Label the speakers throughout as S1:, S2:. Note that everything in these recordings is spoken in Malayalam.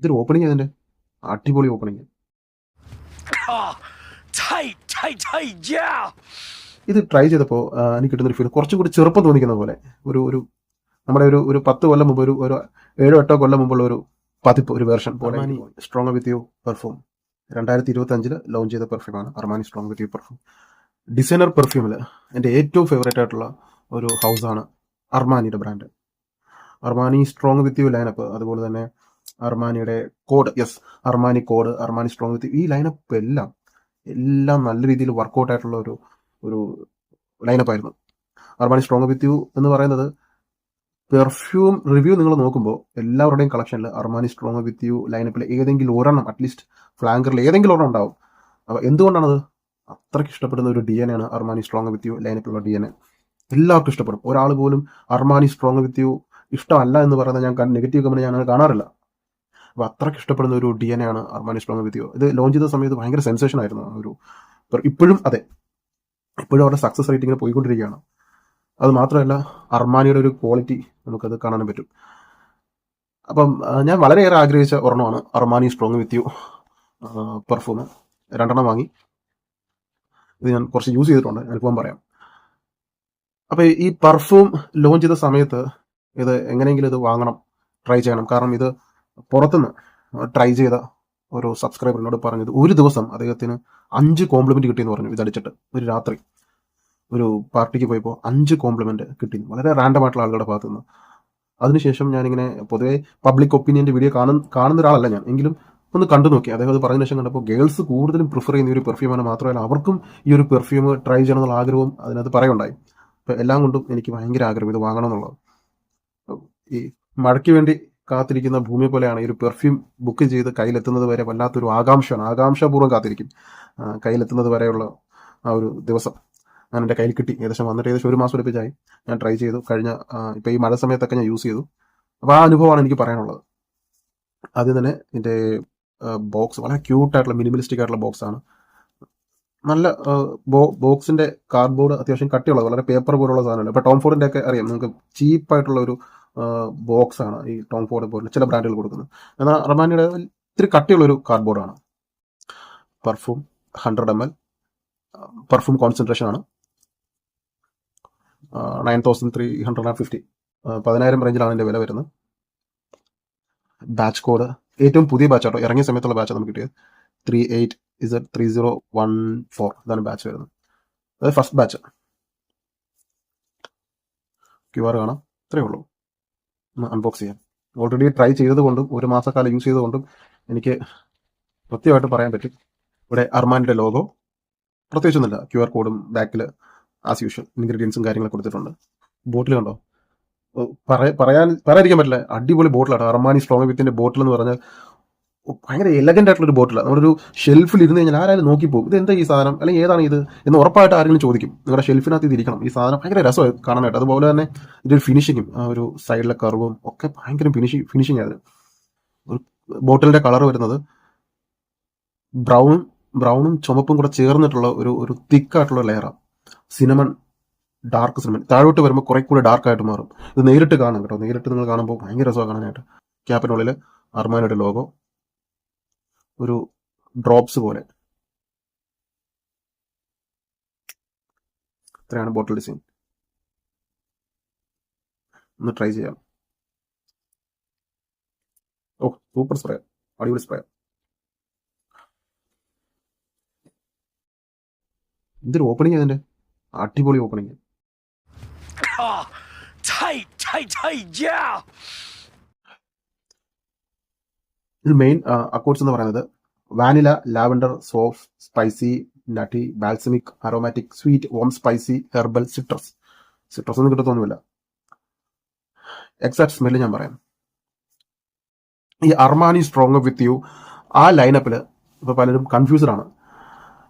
S1: ഇതൊരു ഓപ്പണിംഗ് അതിന്റെ അടിപൊളി ഓപ്പണിംഗ്
S2: yeah!
S1: ഇത് ട്രൈ ചെയ്തപ്പോൾ എനിക്ക് കിട്ടുന്ന ഒരു ഫീൽ കുറച്ചും കൂടി ചെറുപ്പം തോന്നിക്കുന്ന പോലെ. ഒരു ഒരു നമ്മുടെ ഒരു ഒരു പത്ത് കൊല്ലം മുമ്പ് ഒരു ഒരു ഏഴോ എട്ടോ കൊല്ലം മുമ്പുള്ള ഒരു പതിപ്പ് ഒരു വേർഷൻ പോലെ സ്ട്രോങ് വിത്ത് യു പെർഫ്യൂം രണ്ടായിരത്തി ഇരുപത്തി അഞ്ചിൽ ലോഞ്ച് ചെയ്ത പെർഫ്യൂമാണ് Armani strong with you perfume designer പെർഫ്യൂമിൽ എന്റെ ഏറ്റവും ഫേവറേറ്റ് ആയിട്ടുള്ള ഒരു ഹൗസാണ് അർമാനിയുടെ brand Armani strong with you lineup അതുപോലെ തന്നെ അർമാനിയുടെ code yes Armani code Armani strong with ഈ ലൈനപ്പ് എല്ലാം എല്ലാം നല്ല രീതിയിൽ വർക്കൗട്ട് ആയിട്ടുള്ള ഒരു ഒരു ലൈനപ്പ് ആയിരുന്നു. അർമാനി സ്ട്രോങ് വിത്ത് യു എന്ന് പറയുന്നത് പെർഫ്യൂം റിവ്യൂ നിങ്ങൾ നോക്കുമ്പോൾ എല്ലാവരുടെയും കളക്ഷനിൽ അർമാനി സ്ട്രോങ് വിത്ത് യു ലൈനപ്പിൽ ഏതെങ്കിലും ഒരെണ്ണം അറ്റ്ലീസ്റ്റ് ഫ്ലാങ്കറിൽ ഏതെങ്കിലും ഒരെണ്ണം ഉണ്ടാവും. അപ്പോൾ എന്തുകൊണ്ടാണത്? അത്രയ്ക്ക് ഇഷ്ടപ്പെടുന്ന ഒരു ഡി എൻ ആണ് അർമാനി സ്ട്രോങ് വിത്ത് യു ലൈനപ്പിലുള്ള ഡി എൻ എല്ലാവർക്കും ഇഷ്ടപ്പെടും. ഒരാൾ പോലും അർമാനി സ്ട്രോങ് വിത്ത് യു ഇഷ്ടമല്ല എന്ന് പറയുന്നത് ഞാൻ നെഗറ്റീവ് കമന്റ് ഞാൻ കാണാറില്ല. അപ്പോൾ അത്രയ്ക്ക് ഇഷ്ടപ്പെടുന്ന ഒരു ഡി എൻ ആണ് അർമാനിഷ് സ്ട്രോങ് വിത്ത് യു ഇത് ലോഞ്ച് ചെയ്ത സമയത്ത് ഭയങ്കര സെൻസേഷൻ ആയിരുന്നു ഒരു ഇപ്പോഴും അതെ. ഇപ്പോഴും അവരുടെ സക്സസ് റേറ്റ് ഇങ്ങനെ പോയിക്കൊണ്ടിരിക്കുകയാണ്. അത് മാത്രമല്ല അർമാനിയുടെ ഒരു ക്വാളിറ്റി നമുക്കത് കാണാനും പറ്റും. അപ്പം ഞാൻ വളരെയേറെ ആഗ്രഹിച്ച ഒരെണ്ണമാണ് Armani strong with you perfume രണ്ടെണ്ണം വാങ്ങി. ഇത് ഞാൻ കുറച്ച് യൂസ് ചെയ്തിട്ടുണ്ട് അനുഭവം പറയാം. അപ്പോൾ ഈ പെർഫ്യൂം ലോഞ്ച് ചെയ്ത സമയത്ത് ഇത് എങ്ങനെയെങ്കിലും ഇത് വാങ്ങണം ട്രൈ ചെയ്യണം. കാരണം ഇത് പുറത്തുനിന്ന് ട്രൈ ചെയ്ത ഒരു സബ്സ്ക്രൈബറിനോട് പറഞ്ഞത് ഒരു ദിവസം അദ്ദേഹത്തിന് അഞ്ച് കോംപ്ലിമെന്റ് കിട്ടിയെന്ന് പറഞ്ഞു ഇതടിച്ചിട്ട് ഒരു രാത്രി ഒരു പാർട്ടിക്ക് പോയപ്പോൾ അഞ്ച് കോംപ്ലിമെന്റ് കിട്ടി വളരെ റാൻഡം ആയിട്ടുള്ള ആളുകളുടെ ഭാഗത്തു നിന്ന് അതിനുശേഷം ഞാനിങ്ങനെ പൊതുവേ പബ്ലിക് ഒപ്പീനിയന്റെ വീഡിയോ കാണുന്ന കാണുന്ന ഒരാളല്ല ഞാൻ. എങ്കിലും ഒന്ന് കണ്ടു നോക്കി. അദ്ദേഹം അത് പറഞ്ഞ ശേഷം കണ്ടപ്പോൾ ഗേൾസ് കൂടുതലും പ്രിഫർ ചെയ്യുന്ന ഒരു പെർഫ്യൂമാണ് മാത്രമല്ല അവർക്കും ഈ ഒരു പെർഫ്യൂം ട്രൈ ചെയ്യണം എന്നുള്ള ആഗ്രഹവും അതിനകത്ത് പറയുണ്ടായി. അപ്പോൾ എല്ലാം കൊണ്ടും എനിക്ക് ഭയങ്കര ആഗ്രഹം ഇത് വാങ്ങണം എന്നുള്ളത്. ഈ മഴയ്ക്ക് വേണ്ടി കാത്തിരിക്കുന്ന ഭൂമി പോലെയാണ് ഈ ഒരു പെർഫ്യൂം ബുക്ക് ചെയ്ത് കയ്യിലെത്തുന്നത് വരെ വല്ലാത്തൊരു ആകാംക്ഷയാണ്. ആകാംക്ഷാപൂർവം കാത്തിരിക്കും. കയ്യിലെത്തുന്നത് വരെയുള്ള ആ ഒരു ദിവസം ഞാൻ എന്റെ കയ്യിൽ കിട്ടി. ഏകദേശം വന്നിട്ട് ഏകദേശം ഒരു മാസം അടുപ്പിച്ചായി. ഞാൻ ട്രൈ ചെയ്തു. കഴിഞ്ഞ ഇപ്പോൾ ഈ മഴ സമയത്തൊക്കെ ഞാൻ യൂസ് ചെയ്തു. അപ്പോൾ ആ അനുഭവമാണ് എനിക്ക് പറയാനുള്ളത്. ആദ്യം തന്നെ ഇതിന്റെ ബോക്സ് വളരെ ക്യൂട്ടായിട്ടുള്ള മിനിമലിസ്റ്റിക് ആയിട്ടുള്ള ബോക്സ് ആണ്. നല്ല ബോക്സിന്റെ കാർഡ്ബോർഡ് അത്യാവശ്യം കട്ടിയുള്ളത് വളരെ പേപ്പർ പോലുള്ള സാധനമല്ല. ഇപ്പോൾ ടോം ഫോർഡിന്റെ ഒക്കെ അറിയാം. നിങ്ങൾക്ക് ചീപ്പായിട്ടുള്ള ഒരു ബോക്സ് ആണ് ഈ ടോം ഫോർഡ് പോലുള്ള ചില ബ്രാൻഡുകൾ കൊടുക്കുന്നത്. എന്നാൽ റമാനിയുടെ ഇത്തിരി കട്ടിയുള്ളൊരു കാർഡ്ബോർഡാണ്. Perfume hundred M L perfume concentration ആണ് nine thousand three hundred and fifty. പതിനായിരം റേഞ്ചിലാണ് ഇതിന്റെ വില വരുന്നത്. ബാച്ച് കോഡ് ഏറ്റവും പുതിയ ബാച്ച് ആട്ടോ ഇറങ്ങിയ സമയത്തുള്ള ബാച്ചാണ് നമുക്ക് കിട്ടിയത്. Three eight Z three zero one four ഇതാണ് ബാച്ച് വരുന്നത്. അത് ഫസ്റ്റ് ബാച്ച്. ക്യു ആർ കാണാം. ഇത്രയേ ഉള്ളൂ. അൺബോക്സ് ചെയ്യാം. ഓൾറെഡി ട്രൈ ചെയ്തതുകൊണ്ടും ഒരു മാസക്കാലം യൂസ് ചെയ്തുകൊണ്ടും എനിക്ക് കൃത്യമായിട്ട് പറയാൻ പറ്റും. ഇവിടെ അർമാനിന്റെ ലോഗോ പ്രത്യേകിച്ചൊന്നുമില്ല. ക്യു ആർ കോഡും ബാക്കിൽ ആസ് യൂഷ്വൽ ഇൻഗ്രീഡിയൻസും കാര്യങ്ങളൊക്കെ കൊടുത്തിട്ടുണ്ട്. ബോട്ടിൽ കണ്ടോ? പറയാൻ പറയാതിരിക്കാൻ പറ്റില്ല. അടിപൊളി ബോട്ടിലാണ് അർമാനി സ്ട്രോങ് വിത്തിന്റെ ബോട്ടിൽ എന്ന് പറഞ്ഞാൽ ഭയങ്കര എലഗന്റ് ആയിട്ടുള്ള ഒരു ബോട്ടിലാണ് നമ്മളൊരു ഷെൽഫിൽ ഇരുന്ന് കഴിഞ്ഞാൽ ആരായാലും നോക്കി പോകും ഇത് എന്താ ഈ സാധനം? അല്ലെങ്കിൽ ഏതാണ് ഇത്? എന്ന് ഉറപ്പായിട്ട് ആരെങ്കിലും ചോദിക്കും. നിങ്ങളുടെ ഷെൽഫിനകത്ത് ഇരിക്കണം ഈ സാധനം ഭയങ്കര രസമായി കാണാനായിട്ട്. അതുപോലെ തന്നെ ഇതൊരു ഫിനിഷിങ്ങും ആ ഒരു സൈഡിലെ കർവും ഒക്കെ ഭയങ്കര ഫിനിഷിങ് ഫിനിഷിങ് ആയിരുന്നു. ഒരു ബോട്ടിലിന്റെ കളർ വരുന്നത് ബ്രൗൺ ബ്രൗണും ചുമപ്പും കൂടെ ചേർന്നിട്ടുള്ള ഒരു ഒരു തിക്കായിട്ടുള്ള ലെയറാണ് സിനമൺ ഡാർക്ക് സിനമൺ താഴോട്ട് വരുമ്പോൾ കുറെ കൂടെ ഡാർക്കായിട്ട് മാറും. ഇത് നേരിട്ട് കാണാം കേട്ടോ. നേരിട്ട് നിങ്ങൾ കാണുമ്പോൾ ഭയങ്കര രസമാണ് കാണാനായിട്ട്. ക്യാപ്പിനുള്ളിൽ അർമാനയുടെ ലോഗോ ഒരു ഡ്രോപ്സ് പോലെ. ഇത്രയാണ് ബോട്ടിൽ ഡിസൈൻ ഒന്ന് ട്രൈ ചെയ്യാം. ഓ സൂപ്പർ സ്പ്രേ അടിപൊളി സ്പ്രേ ഇതൊരു ഓപ്പണിംഗ് അതിന്റെ അടിപൊളി opening
S2: Oh, tight, tight, tight,
S1: ഇതിൽ മെയിൻ അക്കോർഡ്സ് എന്ന് പറയുന്നത് vanilla lavender soft spicy nutty balsamic aromatic sweet warm spicy herbal citrus citrus ഒന്നും കിട്ടത്തൊന്നുമില്ല. എക്സാക്ട് സ്മെല്ല് ഞാൻ പറയാം. ഈ അർമാനി സ്ട്രോങ് വിത്ത് യു ആ ലൈനപ്പിൽ ഇപ്പോൾ പലരും കൺഫ്യൂസ്ഡ് ആണ്.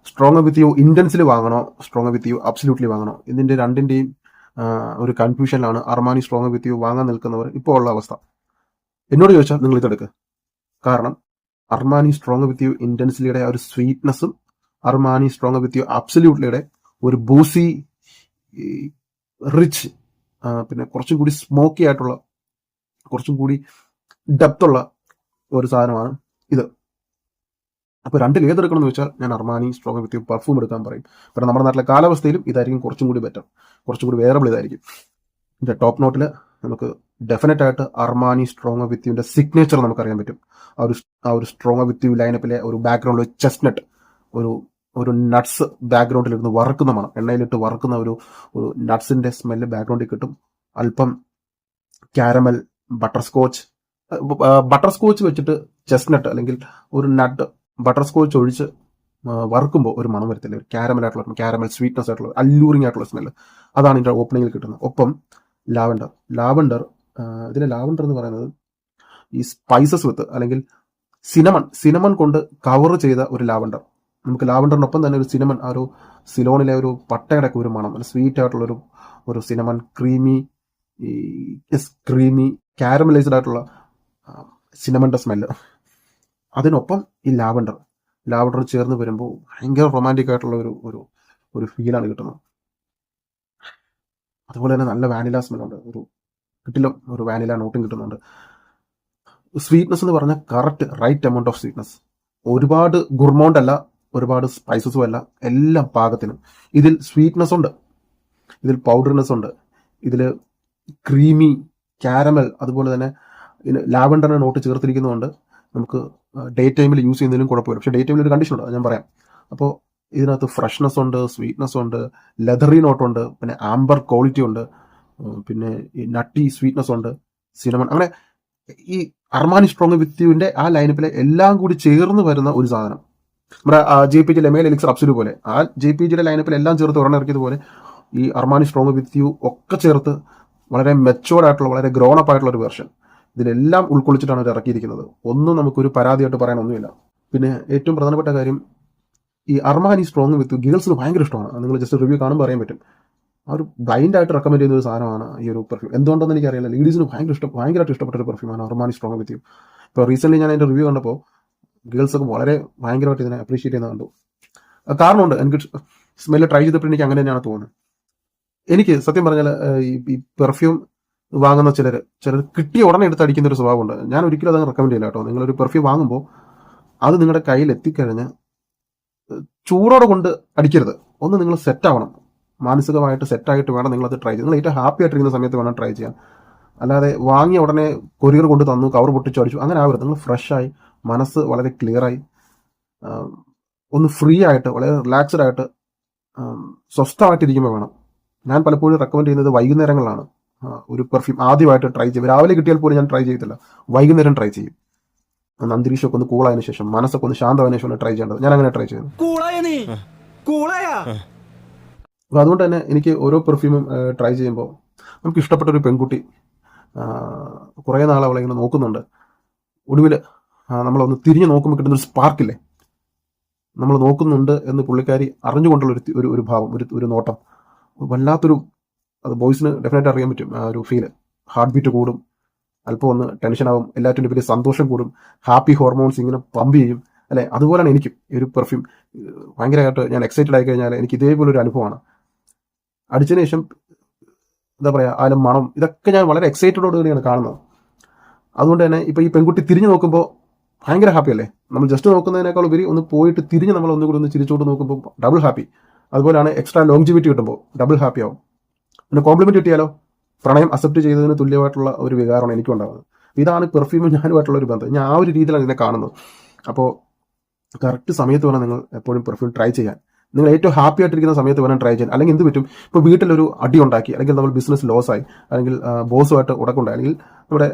S1: സ്ട്രോങ് വിത്ത് യു ഇന്റൻസിൽ വാങ്ങണോ? സ്ട്രോങ് വിത്ത് യു അബ്സല്യൂട്ട്ലി വാങ്ങണോ? ഇതിന്റെ രണ്ടിന്റെയും ഒരു കൺഫ്യൂഷനിലാണ് അർമാനി സ്ട്രോങ് വിത്ത് യു വാങ്ങാൻ നിൽക്കുന്നവർ ഇപ്പോൾ ഉള്ള അവസ്ഥ. എന്നോട് ചോദിച്ചാൽ നിങ്ങൾ ഇതെടുക്ക് കാരണം അർമാനി സ്ട്രോങ് വിത്ത് യു ഇന്റൻസിലിയുടെ ആ ഒരു സ്വീറ്റ്നെസ്സും അർമാനി സ്ട്രോങ് വിത്ത് യു അബ്സല്യൂട്ട്ലിയുടെ ഒരു ബൂസി റിച്ച് പിന്നെ കുറച്ചും കൂടി സ്മോക്കി ആയിട്ടുള്ള കുറച്ചും കൂടി ഡെപ്ത് ഉള്ള ഒരു സാധനമാണ് ഇത്. അപ്പോൾ രണ്ടിൽ ഏതെടുക്കണം എന്ന് വെച്ചാൽ ഞാൻ Armani strong with you perfume എടുക്കാൻ പറയും. കാരണം നമ്മുടെ നാട്ടിലെ കാലാവസ്ഥയിലും ഇതായിരിക്കും കുറച്ചും കൂടി ബെറ്റർ കുറച്ചും കൂടി വേറബിൾ ഇതായിരിക്കും. ടോപ്പ് നോട്ടിൽ നമുക്ക് ഡെഫിനറ്റ് ആയിട്ട് അർമാനി സ്ട്രോങ് വിത്ത് യുവിന്റെ സിഗ്നേച്ചർ നമുക്കറിയാൻ പറ്റും. ആ ഒരു ആ ഒരു സ്ട്രോങ് വിത്ത് യു ലൈനപ്പിലെ ഒരു ബാക്ക്ഗ്രൗണ്ടിൽ ചെസ്റ്റ്നട്ട് ഒരു ഒരു നട്ട്സ് ബാക്ക്ഗ്രൗണ്ടിൽ ഇരുന്ന് മണം. എണ്ണയിലിട്ട് വറക്കുന്ന ഒരു ഒരു നട്ട്സിന്റെ സ്മെല്ല് ബാക്ക്ഗ്രൗണ്ടിൽ കിട്ടും. അല്പം caramel butterscotch butterscotch വെച്ചിട്ട് ചെസ്റ്റ്നട്ട് അല്ലെങ്കിൽ ഒരു നട്ട് ബട്ടർ സ്കോച്ച് ഒഴിച്ച് വറുക്കുമ്പോൾ ഒരു മണം വരത്തില്ല. ഒരു കാരമൽ ആയിട്ടുള്ള കാരമൽ സ്വീറ്റ്നസ് ആയിട്ടുള്ള അല്ലൂറിങ് ആയിട്ടുള്ള സ്മെല്ല് അതാണ് ഇതിന്റെ ഓപ്പണിങ്ങിൽ കിട്ടുന്നത്. ഒപ്പം ലാവൻഡർ ലാവൻഡർ ഇതിലെ ലാവണ്ടർ എന്ന് പറയുന്നത് ഈ സ്പൈസസ് വിത്ത് അല്ലെങ്കിൽ സിനമൺ സിനമൺ കൊണ്ട് കവർ ചെയ്ത ഒരു ലാവണ്ടർ. നമുക്ക് ലാവണ്ടറിനൊപ്പം തന്നെ ഒരു സിനമൺ ആ ഒരു സിലോണിലെ ഒരു പട്ടയുടെ ഒരു മണം നല്ല സ്വീറ്റ് ആയിട്ടുള്ള ഒരു ഒരു സിനമൺ ക്രീമി ക്രീമി കാരമലൈസ്ഡ് ആയിട്ടുള്ള സിനമന്റെ സ്മെല്ല് അതിനൊപ്പം ഈ ലാവണ്ടർ ലാവണ്ടർ ചേർന്ന് വരുമ്പോൾ ഭയങ്കര റൊമാന്റിക് ആയിട്ടുള്ള ഒരു ഒരു ഒരു ഫീലാണ് കിട്ടുന്നത്. അതുപോലെ തന്നെ നല്ല വാനില സ്മെല്ലുണ്ട് ഒരു കിട്ടിലും ഒരു വാനില നോട്ടും കിട്ടുന്നുണ്ട്. സ്വീറ്റ്നസ് എന്ന് പറഞ്ഞാൽ correct right amount of sweetness ഒരുപാട് ഗുർമൗണ്ട് അല്ല ഒരുപാട് സ്പൈസസും അല്ല എല്ലാം പാകത്തിന്. ഇതിൽ സ്വീറ്റ്നസ് ഉണ്ട്. ഇതിൽ പൗഡർനെസ് ഉണ്ട്. ഇതിൽ ക്രീമി കാരമൽ അതുപോലെ തന്നെ ലാവൻഡറിനെ നോട്ട് ചേർത്തിരിക്കുന്നതുകൊണ്ട് നമുക്ക് ഡേ ടൈമിൽ യൂസ് ചെയ്യുന്നതിലും കുഴപ്പമില്ല. പക്ഷേ ഡേ ടൈമിൽ ഒരു കണ്ടീഷൻ ഉണ്ട് അത് ഞാൻ പറയാം. അപ്പോൾ ഇതിനകത്ത് ഫ്രഷ്നെസ് ഉണ്ട് സ്വീറ്റ്നെസ് ഉണ്ട് ലെതറി നോട്ടുണ്ട് പിന്നെ ആംബർ ക്വാളിറ്റി ഉണ്ട്. പിന്നെ ഈ നട്ടി സ്വീറ്റ്നെസ് ഉണ്ട് സിനമൺ അങ്ങനെ ഈ അർമാനി സ്ട്രോങ് വിത്യുവിന്റെ ആ ലൈനപ്പിലെ എല്ലാം കൂടി ചേർന്ന് വരുന്ന ഒരു സാധനം. നമ്മുടെ ജെ പി ജിയിലെ മേൽ എലിക്സർ അപ്സുലു പോലെ. ആ ജെ പി ജിയുടെ ലൈനപ്പിൽ എല്ലാം ചേർത്ത് ഒരെണ്ണം ഇറക്കിയതുപോലെ ഈ അർമാനി സ്ട്രോങ് വിത്ത് യു ഒക്കെ ചേർത്ത് വളരെ മെച്ചോർഡ് ആയിട്ടുള്ള വളരെ ഗ്രോൺ അപ്പ് ആയിട്ടുള്ള ഒരു വെർഷൻ ഇതിലെല്ലാം ഉൾക്കൊള്ളിച്ചിട്ടാണ് ഇത് ഇറക്കിയിരിക്കുന്നത്. ഒന്നും നമുക്കൊരു പരാതിയായിട്ട് പറയാനൊന്നുമില്ല പിന്നെ ഏറ്റവും പ്രധാനപ്പെട്ട കാര്യം ഈ അർമാനി സ്ട്രോങ് വിത്ത് ഗേൾസിന് ഭയങ്കര ഇഷ്ടമാണ്. നിങ്ങൾ ജസ്റ്റ് റിവ്യൂ കാണുമ്പോൾ അറിയാൻ പറ്റും. ആ ഒരു ബ്ലൈൻഡ് ആയിട്ട് റെക്കമെൻഡ് ചെയ്യുന്ന ഒരു സാധനമാണ് ഈ ഒരു പെർഫ്യൂം എന്തുകൊണ്ടെന്ന് എനിക്കറിയില്ല. ലേഡീസിന് ഭയങ്കര ഇഷ്ടം ഭയങ്കരമായിട്ട് ഇഷ്ടപ്പെട്ട ഒരു പെർഫ്യൂമാണ് അർമാനി സ്ട്രോങ് യു ഇപ്പോൾ റീസെന്റ് ഞാൻ അതിന്റെ റിവ്യൂ കണ്ടപ്പോൾ ഗേൾസൊക്കെ വളരെ ഭയങ്കരമായിട്ട് ഇതിനെ അപ്രീഷിയേറ്റ് ചെയ്യുന്നത് കണ്ടു. കാരണമുണ്ട്. എനിക്ക് സ്മെല്ല് ട്രൈ ചെയ്തപ്പോൾ എനിക്ക് അങ്ങനെ തന്നെയാണ് തോന്നുന്നത്. എനിക്ക് സത്യം പറഞ്ഞാൽ ഈ ഈ പെർഫ്യൂം വാങ്ങുന്ന ചിലർ ചിലർ കിട്ടിയ ഉടനെ എടുത്ത് അടിക്കുന്ന ഒരു സ്വഭാവമുണ്ട്. ഞാൻ ഒരിക്കലും അത് റെക്കമെൻഡ് ചെയ്യില്ല കേട്ടോ. നിങ്ങളൊരു പെർഫ്യൂം വാങ്ങുമ്പോൾ അത് നിങ്ങളുടെ കയ്യിൽ എത്തിക്കഴിഞ്ഞ് ചൂടോടെ കൊണ്ട് അടിക്കരുത്. ഒന്ന് നിങ്ങൾ സെറ്റ് ആവണം. മാനസികമായിട്ട് സെറ്റായിട്ട് വേണം നിങ്ങളത് അത് ട്രൈ ചെയ്യാൻ. നിങ്ങൾ ഏറ്റവും ഹാപ്പി ആയിട്ടിരിക്കുന്ന സമയത്ത് വേണം ട്രൈ ചെയ്യാൻ. അല്ലാതെ വാങ്ങിയ ഉടനെ കൊറിയർ കൊണ്ട് തന്നു കവർ പൊട്ടിച്ചടിച്ചു അങ്ങനെ ആവരുത്. നിങ്ങൾ ഫ്രഷായി മനസ്സ് വളരെ ക്ലിയറായി ഒന്ന് ഫ്രീ ആയിട്ട് വളരെ റിലാക്സ്ഡ് ആയിട്ട് സ്വസ്ഥമായിട്ടിരിക്കുമ്പോൾ വേണം. ഞാൻ പലപ്പോഴും റെക്കമെൻഡ് ചെയ്യുന്നത് വൈകുന്നേരങ്ങളാണ് ഒരു പെർഫ്യൂം ആദ്യമായിട്ട് ട്രൈ ചെയ്യും. രാവിലെ കിട്ടിയാൽ പോലും ഞാൻ ട്രൈ ചെയ്തില്ല വൈകുന്നേരം ട്രൈ ചെയ്യും. ഒന്ന് അന്തരീക്ഷമൊക്കെ ഒന്ന് കൂളായതിനു ശേഷം മനസ്സൊക്കെ ഒന്ന് ശാന്തമായതിനു ശേഷം ട്രൈ ചെയ്യേണ്ടത്. ഞാൻ അങ്ങനെ ട്രൈ ചെയ്യുന്നു.
S2: കൂളായ നീ? കൂളായാ?
S1: അപ്പോൾ അതുകൊണ്ട് തന്നെ എനിക്ക് ഓരോ പെർഫ്യൂമും ട്രൈ ചെയ്യുമ്പോൾ നമുക്ക് ഇഷ്ടപ്പെട്ട ഒരു പെൺകുട്ടി കുറേ നാൾ അവളെ ഇങ്ങനെ നോക്കുന്നുണ്ട്. ഒടുവിൽ നമ്മളൊന്ന് തിരിഞ്ഞ് നോക്കുമ്പോൾ കിട്ടുന്ന ഒരു സ്പാർക്കില്ലേ നമ്മൾ നോക്കുന്നുണ്ട് എന്ന് പുള്ളിക്കാരി അറിഞ്ഞുകൊണ്ടുള്ള ഒരു ഒരു ഭാവം ഒരു ഒരു നോട്ടം. വല്ലാത്തൊരു അത് ബോയ്സിന് ഡെഫിനറ്റ് അറിയാൻ പറ്റും ആ ഒരു ഫീൽ ഹാർട്ട് ബീറ്റ് കൂടും അല്പം ഒന്ന് ടെൻഷനാവും എല്ലാറ്റിന്റെ പേര് സന്തോഷം കൂടും ഹാപ്പി ഹോർമോൺസ് ഇങ്ങനെ പമ്പ് ചെയ്യും അല്ലെ? അതുപോലെയാണ് എനിക്കും ഈ ഒരു പെർഫ്യൂം ഭയങ്കരമായിട്ട് ഞാൻ എക്സൈറ്റഡ് ആയി കഴിഞ്ഞാൽ എനിക്ക് ഇതേപോലെ ഒരു അനുഭവമാണ്. അടിച്ചതിന് ശേഷം എന്താ പറയുക ആലും മണം ഇതൊക്കെ ഞാൻ വളരെ എക്സൈറ്റഡോട് കൂടിയാണ് കാണുന്നത്. അതുകൊണ്ട് തന്നെ ഇപ്പോൾ ഈ പെൺകുട്ടി തിരിഞ്ഞു നോക്കുമ്പോൾ ഭയങ്കര ഹാപ്പി അല്ലേ? നമ്മൾ ജസ്റ്റ് നോക്കുന്നതിനേക്കാൾ ഉപരി ഒന്ന് പോയിട്ട് തിരിഞ്ഞ് നമ്മൾ ഒന്നുകൂടി ഒന്ന് ചിരിച്ചോട്ട് നോക്കുമ്പോൾ ഡബിൾ ഹാപ്പി അതുപോലെയാണ് എക്സ്ട്രാ ലോങ്ജിവിറ്റി കിട്ടുമ്പോൾ ഡബിൾ ഹാപ്പി ആവും. പിന്നെ കോംപ്ലിമെന്റ് കിട്ടിയാലോ? പ്രണയം അക്സെപ്റ്റ് ചെയ്തതിന് തുല്യമായിട്ടുള്ള ഒരു വികാരമാണ് എനിക്ക് ഉണ്ടാകുന്നത് ഇതാണ് പെർഫ്യൂമും ഞാനുമായിട്ടുള്ള ഒരു ബന്ധം. ഞാൻ ആ ഒരു രീതിയിലാണ് ഇതിനെ കാണുന്നത്. അപ്പോൾ കറക്റ്റ് സമയത്ത് വേണം നിങ്ങൾ എപ്പോഴും പെർഫ്യൂം ട്രൈ ചെയ്യാൻ. നിങ്ങൾ ഏറ്റവും ഹാപ്പി ആയിട്ടിരിക്കുന്ന സമയത്ത് വേണം ട്രൈ ചെയ്യാൻ. അല്ലെങ്കിൽ എന്ത് പറ്റും? ഇപ്പോൾ വീട്ടിലൊരു അടി ഉണ്ടാക്കി അല്ലെങ്കിൽ നമ്മൾ ബിസിനസ് ലോസ് ആയി അല്ലെങ്കിൽ ബോസുമായിട്ട് ഉടക്കുണ്ടായി അല്ലെങ്കിൽ നമ്മുടെ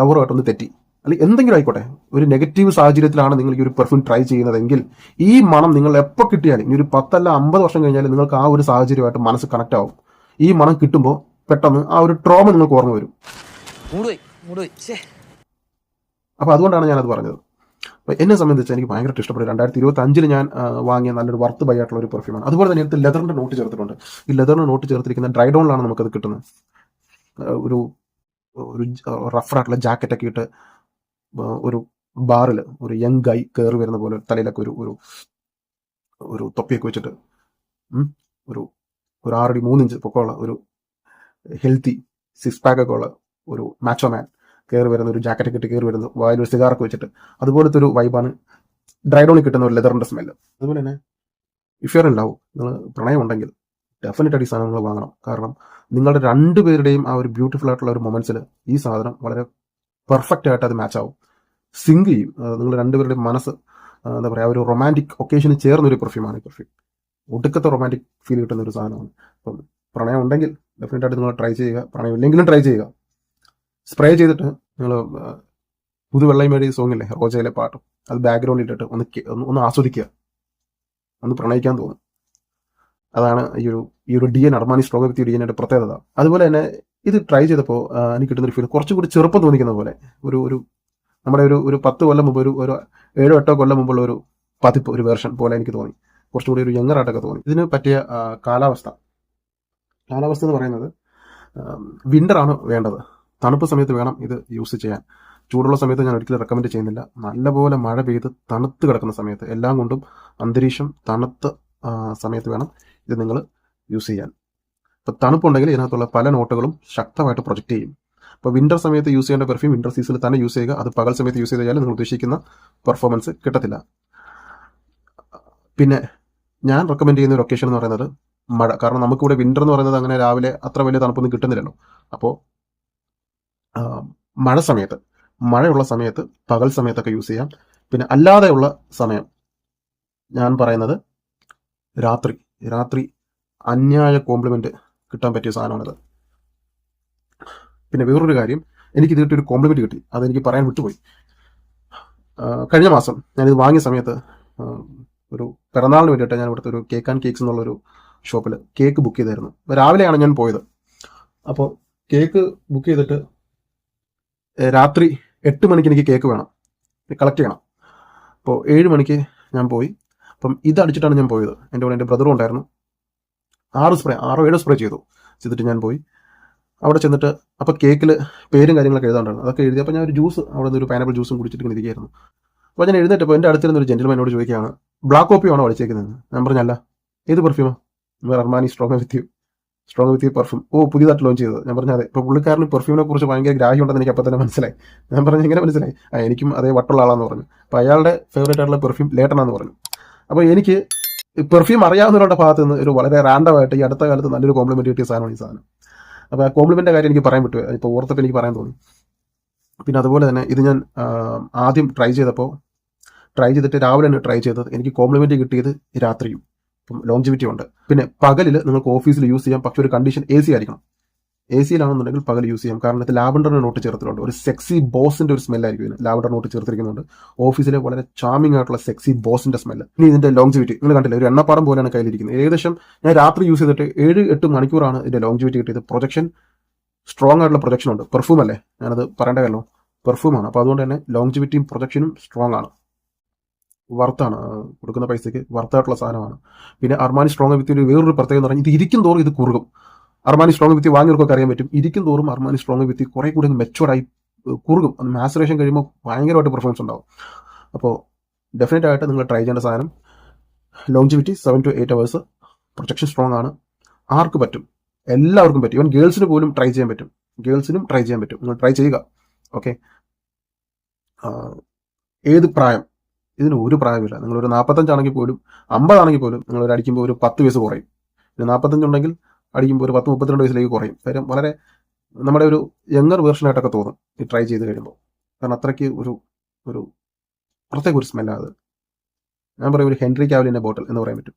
S1: ലവറുമായിട്ട് ഒന്ന് തെറ്റി അല്ലെങ്കിൽ എന്തെങ്കിലും ആയിക്കോട്ടെ ഒരു നെഗറ്റീവ് സാഹചര്യത്തിലാണ് നിങ്ങൾ ഈ ഒരു പെർഫ്യൂം ട്രൈ ചെയ്യുന്നതെങ്കിൽ ഈ മണം നിങ്ങൾ എപ്പോൾ കിട്ടിയാലും ഇനി ഒരു പത്തല്ല അമ്പത് വർഷം കഴിഞ്ഞാലും നിങ്ങൾക്ക് ആ ഒരു സാഹചര്യമായിട്ട് മനസ്സ് കണക്ട് ആവും. ഈ മണം കിട്ടുമ്പോൾ പെട്ടെന്ന് ആ ഒരു ട്രോമ നിങ്ങൾക്ക് ഓർമ്മ വരും. അപ്പോൾ അതുകൊണ്ടാണ് ഞാനത് പറഞ്ഞത്. എന്നെ സംബന്ധിച്ച് എനിക്ക് ഭയങ്കരമായിട്ട് ഇഷ്ടപ്പെട്ടു. രണ്ടായിരത്തി ഇരുപത്തി അഞ്ചിൽ ഞാൻ വാങ്ങിയ നല്ലൊരു വർത്ത് ബൈ ആയിട്ടുള്ള ഒരു പെർഫ്യൂമാണ് അതുപോലെ തന്നെ എടുത്ത് ലെതറിന്റെ നോട്ട് ചേർത്തിട്ടുണ്ട്. ഈ ലെതറിന്റെ നോട്ട് ചേർത്തിരിക്കുന്ന ഡ്രൈ ഡൗണിലാണ് നമുക്കത് കിട്ടുന്നത്. ഒരു ഒരു റഫറായിട്ടുള്ള ജാക്കറ്റൊക്കെ ഇട്ട് ഒരു ബാറിൽ ഒരു യങ് ഗൈ കയറി വരുന്ന പോലെ തലയിലൊക്കെ ഒരു ഒരു ഒരു തൊപ്പിയൊക്കെ വെച്ചിട്ട് ഒരു ഒരു ആറടി മൂന്നിഞ്ച് പൊക്കമുള്ള ഒരു ഹെൽത്തി സിക്സ് പാക്കൊക്കെ ഉള്ള ഒരു മാച്ചോ മാൻ കയറി വരുന്ന ഒരു ജാക്കറ്റ് ഇട്ട് കയറി വരുന്നു വായിൽ ഒരു സിഗാറൊക്കെ വെച്ചിട്ട് അതുപോലത്തെ ഒരു വൈബാണ് ഡ്രൈഡോണിൽ കിട്ടുന്ന ഒരു ലെതറിന്റെ സ്മെല്ല് അതുപോലെ തന്നെ ഇഫ് യർ ഉണ്ടാവും നിങ്ങൾ പ്രണയം ഉണ്ടെങ്കിൽ ഡെഫിനറ്റ് ഈ സാധനങ്ങൾ വാങ്ങണം. കാരണം നിങ്ങളുടെ രണ്ടുപേരുടെയും ആ ഒരു ബ്യൂട്ടിഫുൾ ആയിട്ടുള്ള ഒരു മൊമെന്റ്സിൽ ഈ സാധനം വളരെ പെർഫെക്റ്റ് ആയിട്ട് അത് മാച്ച് ആവും. സിങ്ക് ചെയ്യും. നിങ്ങൾ രണ്ടുപേരുടെയും മനസ്സ് എന്താ പറയുക ഒരു റൊമാന്റിക് ഒക്കേഷന് ചേർന്ന ഒരു പെർഫ്യൂമാണ് ഈ പെർഫ്യൂം ഒടുക്കത്തെ റൊമാന്റിക് ഫീൽ കിട്ടുന്ന ഒരു സാധനമാണ്. അപ്പം പ്രണയം ഉണ്ടെങ്കിൽ ഡെഫിനറ്റ് ആയിട്ട് നിങ്ങൾ ട്രൈ ചെയ്യുക. പ്രണയം ഇല്ലെങ്കിലും ട്രൈ ചെയ്യുക. സ്പ്രേ ചെയ്തിട്ട് നിങ്ങൾ സോങ് അല്ലേ റോജയിലെ പാട്ടും അത് ബാക്ക്ഗ്രൗണ്ടിൽ ഇട്ടിട്ട് ഒന്ന് ഒന്ന് ആസ്വദിക്കുക. ഒന്ന് പ്രണയിക്കാൻ തോന്നും. അതാണ് ഈ ഒരു ഈ ഒരു ഡി എൻ അർമാനി സ്ട്രോങ് വ്യക്തി ഡി എന്റെ പ്രത്യേകത. അതുപോലെ തന്നെ ഇത് ട്രൈ ചെയ്തപ്പോൾ എനിക്ക് കിട്ടുന്ന ഒരു ഫീൽ കുറച്ചും കൂടി ചെറുപ്പം തോന്നിക്കുന്ന പോലെ ഒരു ഒരു നമ്മുടെ ഒരു ഒരു പത്ത് കൊല്ലം മുമ്പ് ഒരു ഒരു ഏഴോ എട്ടോ കൊല്ലം മുമ്പുള്ള ഒരു പതിപ്പ് ഒരു വേർഷൻ പോലെ എനിക്ക് തോന്നി. കുറച്ചും കൂടി ഒരു യങ്ങർ ആയിട്ടൊക്കെ തോന്നി. ഇതിന് പറ്റിയ കാലാവസ്ഥ. കാലാവസ്ഥ എന്ന് പറയുന്നത് വിന്ററാണ് വേണ്ടത്. തണുപ്പ് സമയത്ത് വേണം ഇത് യൂസ് ചെയ്യാൻ. ചൂടുള്ള സമയത്ത് ഞാൻ ഒരിക്കലും റെക്കമെൻഡ് ചെയ്യുന്നില്ല. നല്ലപോലെ മഴ പെയ്ത് തണുത്ത് കിടക്കുന്ന സമയത്ത് എല്ലാം കൊണ്ടും അന്തരീക്ഷം തണുത്ത സമയത്ത് വേണം ഇത് നിങ്ങൾ യൂസ് ചെയ്യാൻ. ഇപ്പോൾ തണുപ്പുണ്ടെങ്കിൽ ഇതിനകത്തുള്ള പല നോട്ടുകളും ശക്തമായിട്ട് പ്രൊജക്റ്റ് ചെയ്യും. അപ്പോൾ വിന്റർ സമയത്ത് യൂസ് ചെയ്യേണ്ട പെർഫ്യൂം വിന്റർ സീസണിൽ തന്നെ യൂസ് ചെയ്യുക. അത് പകൽ സമയത്ത് യൂസ് ചെയ്ത് കഴിഞ്ഞാൽ നിങ്ങൾ ഉദ്ദേശിക്കുന്ന പെർഫോമൻസ് കിട്ടത്തില്ല. പിന്നെ ഞാൻ റെക്കമെൻഡ് ചെയ്യുന്ന ഒരു ഒക്കേഷൻ എന്ന് പറയുന്നത് മഴ. കാരണം നമുക്കിവിടെ വിന്റർ എന്ന് പറയുന്നത് അങ്ങനെ രാവിലെ അത്ര വലിയ തണുപ്പൊന്നും കിട്ടുന്നില്ലല്ലോ. അപ്പോൾ മഴ സമയത്ത്. മഴയുള്ള സമയത്ത് പകൽ സമയത്തൊക്കെ യൂസ് ചെയ്യാം. പിന്നെ അല്ലാതെയുള്ള സമയം ഞാൻ പറയുന്നത് രാത്രി. രാത്രി അന്യായ കോംപ്ലിമെന്റ് കിട്ടാൻ പറ്റിയ സാധനമാണിത്. പിന്നെ വേറൊരു കാര്യം എനിക്ക് ഇത് കിട്ടിയൊരു കോംപ്ലിമെന്റ് കിട്ടി. അതെനിക്ക് പറയാൻ വിട്ടുപോയി. കഴിഞ്ഞ മാസം ഞാനിത് വാങ്ങിയ സമയത്ത് ഒരു പിറന്നാളിന് വേണ്ടിയിട്ട് ഞാൻ ഇവിടുത്തെ ഒരു കേക്ക് ആൻഡ് കേക്ക്സ് എന്നുള്ളൊരു ഷോപ്പിൽ കേക്ക് ബുക്ക് ചെയ്തായിരുന്നു. രാവിലെയാണ് ഞാൻ പോയത്. അപ്പോൾ കേക്ക് ബുക്ക് ചെയ്തിട്ട് രാത്രി എട്ട് മണിക്ക് എനിക്ക് കേക്ക് വേണം. കളക്ട് ചെയ്യണം. അപ്പോൾ ഏഴ് മണിക്ക് ഞാൻ പോയി. അപ്പം ഇത് അടിച്ചിട്ടാണ് ഞാൻ പോയത്. എന്റെ കൂടെ എന്റെ ബ്രദറും ഉണ്ടായിരുന്നു. ആറ് സ്പ്രേ ആറോ ഏഴോ സ്പ്രേ ചെയ്തു. ചെയ്തിട്ട് ഞാൻ പോയി. അവിടെ ചെന്നിട്ട് അപ്പോൾ കേക്കിൽ പേരും കാര്യങ്ങളൊക്കെ എഴുതാണ്ടായിരുന്നു. അതൊക്കെ എഴുതി അപ്പോൾ ഞാൻ ഒരു ജ്യൂസ് അവിടെ നിന്ന് ഒരു പൈനാപ്പിൾ ജ്യൂസും കുടിച്ചിട്ട് ഇങ്ങനെ ഇരിക്കുകയായിരുന്നു. അപ്പോൾ ഞാൻ എഴുന്നേറ്റപ്പോൾ എന്റെ അടുത്തിരുന്ന ഒരു ജെന്റിൽമാൻ എന്നോട് ചോദിക്കുകയാണ് ബ്ലാക്ക് കോപ്പി അടിച്ചേക്കുന്നത്? ഞാൻ പറഞ്ഞല്ല ഏത് പെർഫ്യൂമോ Armani strong with you strong with perfume oh പുതിയതായിട്ട് ലോഞ്ച് ചെയ്തത്. ഞാൻ പറഞ്ഞത് അതെ ഇപ്പോൾ പുള്ളിക്കാരന് പെർഫ്യൂമിനെ കുറിച്ച് ഭയങ്കര ഗ്രാഹ്യം ഉണ്ടെന്ന് എനിക്ക് അപ്പോൾ തന്നെ മനസ്സിലായി. ഞാൻ പറഞ്ഞു എങ്ങനെ മനസ്സിലായി? ആ എനിക്കും അതേ വട്ടുള്ള ആളാന്ന് പറഞ്ഞു. അപ്പോൾ അയാളുടെ ഫേവറേറ്റ് ആയിട്ടുള്ള പെർഫ്യൂം ലേട്ടനാന്ന് പറഞ്ഞു. അപ്പോൾ എനിക്ക് പെർഫ്യൂം അറിയാവുന്നവരുടെ ഭാഗത്ത് നിന്ന് ഒരു വളരെ റാൻഡമായിട്ട് ഈ അടുത്ത കാലത്ത് നല്ലൊരു കോംപ്ലിമെന്റ് കിട്ടിയ സാധനമാണ് ഈ സാധനം. അപ്പോൾ ആ കോംപ്ലിമെന്റ് കാര്യം എനിക്ക് പറയാൻ പറ്റുമോ? ഇപ്പോൾ ഓർത്തപ്പോൾ എനിക്ക് പറയാൻ തോന്നി. പിന്നെ അതുപോലെ തന്നെ ഇത് ഞാൻ ആദ്യം ട്രൈ ചെയ്തപ്പോൾ ട്രൈ ചെയ്തിട്ട് രാവിലെ തന്നെ ട്രൈ ചെയ്തത് എനിക്ക് കോംപ്ലിമെന്റ് കിട്ടിയത് രാത്രിയും. ഇപ്പം ലോഞ്ചിവിറ്റി ഉണ്ട്. പിന്നെ പകലിൽ നിങ്ങൾക്ക് ഓഫീസിൽ യൂസ് ചെയ്യാം. പക്ഷെ ഒരു കണ്ടീഷൻ എ സി ആയിരിക്കണം. എ സിയിലാണെന്നുണ്ടെങ്കിൽ പകൽ യൂസ് ചെയ്യാം. കാരണം ഇത് ലാവൻഡറിന് നോട്ട് ചേർത്തിട്ടുണ്ട്. ഒരു സെക്സി ബോസിന്റെ ഒരു സ്മെല്ലായിരിക്കും ഇതിന്. ലാവൻഡർ നോട്ട് ചേർത്തിരിക്കുന്നുണ്ട്. ഓഫീസിലെ വളരെ ചാമിങ് ആയിട്ടുള്ള സെക്സി ബോസിന്റെ സ്മെല്ല് ഇനി ഇതിന്റെ ലോങ്ജിവിറ്റി നിങ്ങൾ കണ്ടില്ല ഒരു എണ്ണപ്പാടം പോലെയാണ് കയ്യിലിരിക്കുന്നത്. ഏകദേശം ഞാൻ രാത്രി യൂസ് ചെയ്തിട്ട് ഏഴ് എട്ട് മണിക്കൂറാണ് ഇതിന്റെ ലോങ്ജിവിറ്റി കിട്ടിയത്. പ്രൊജക്ഷൻ സ്ട്രോങ് ആയിട്ടുള്ള പ്രൊജക്ഷൻ ഉണ്ട്. പെർഫ്യൂം അല്ലേ? ഞാനത് പറയേണ്ട കാര്യം പെർഫ്യൂമാണ് അപ്പോൾ അതുകൊണ്ട് തന്നെ ലോങ്ജിവിറ്റിയും പ്രൊജക്ഷനും സ്ട്രോങ് ആണ്. വർത്താണ് കൊടുക്കുന്ന പൈസയ്ക്ക് വർത്തായിട്ടുള്ള സാധനമാണ്. പിന്നെ അർമാനി സ്ട്രോങ് വിത്തിന് വേറൊരു പ്രത്യേകത എന്ന് പറഞ്ഞാൽ ഇത് ഇരിക്കും തോറും ഇത് കുറുകും. അർമാനി സ്ട്രോങ് വിത്തി വാങ്ങിയവർക്കൊക്കെ അറിയാൻ പറ്റും. ഇരിക്കും തോറും അർമാനി സ്ട്രോങ് വിത്തി കുറെ കൂടി മെച്ചുവറായി കുറുകും. അത് മാസറേഷൻ കഴിയുമ്പോൾ ഭയങ്കരമായിട്ട് പെർഫോമൻസ് ഉണ്ടാവും. അപ്പോൾ ഡെഫിനറ്റ് ആയിട്ട് നിങ്ങൾ ട്രൈ ചെയ്യേണ്ട സാധനം longevity seven to eight hours projection strong ആണ്. ആർക്ക് പറ്റും? എല്ലാവർക്കും പറ്റും. ഈവൻ ഗേൾസിന് പോലും ട്രൈ ചെയ്യാൻ പറ്റും. ഗേൾസിനും ട്രൈ ചെയ്യാൻ പറ്റും. നിങ്ങൾ ട്രൈ ചെയ്യുക. ഓക്കെ ഏത് പ്രായം? ഇതിന് ഒരു പ്രായമില്ല നിങ്ങൾ ഒരു നാൽപ്പത്തഞ്ചാണെങ്കിൽ പോലും അമ്പതാണെങ്കിൽ പോലും നിങ്ങൾ ഒരു അടിക്കുമ്പോൾ ഒരു പത്ത് വയസ്സ് കുറയും. പിന്നെ നാൽപ്പത്തഞ്ചുണ്ടെങ്കിൽ അടിക്കുമ്പോൾ ഒരു പത്ത് മുപ്പത്തിരണ്ട് വയസ്സിലേക്ക് കുറയും. കാര്യം വളരെ നമ്മുടെ ഒരു യങ്ങർ വേർഷനായിട്ടൊക്കെ തോന്നും ഈ ട്രൈ ചെയ്ത് കഴിയുമ്പോൾ. കാരണം അത്രയ്ക്ക് ഒരു ഒരു പ്രത്യേക ഒരു സ്മെല്ലാണ് അത്. ഞാൻ പറയും ഒരു ഹെൻറി കാവലിന്റെ ബോട്ടിൽ എന്ന് പറയാൻ പറ്റും.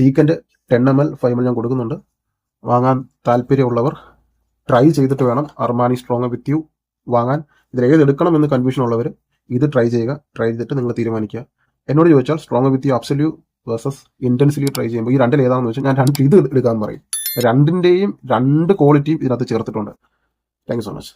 S1: ഡീക്കന്റെ ten M L five L ഞാൻ കൊടുക്കുന്നുണ്ട്. വാങ്ങാൻ താല്പര്യമുള്ളവർ ട്രൈ ചെയ്തിട്ട് വേണം. അർമാനി സ്ട്രോങ് വിത്ത് യു വാങ്ങാൻ. ഇതിൽ ഏത് എടുക്കണം എന്ന് കൺഫ്യൂഷൻ ഉള്ളവർ ഇത് ട്രൈ ചെയ്യുക ട്രൈ ചെയ്തിട്ട് നിങ്ങൾ തീരുമാനിക്കുക. എന്നോട് ചോദിച്ചാൽ strong with absolu versus intensely try ചെയ്യുമ്പോൾ ഈ രണ്ടിൽ ഏതാണെന്ന് വെച്ചാൽ ഞാൻ രണ്ട് ഇത് എടുക്കാൻ പറയും. രണ്ടിന്റെയും രണ്ട് ക്വാളിറ്റിയും ഇതിനകത്ത് ചേർത്തിട്ടുണ്ട്. Thank so much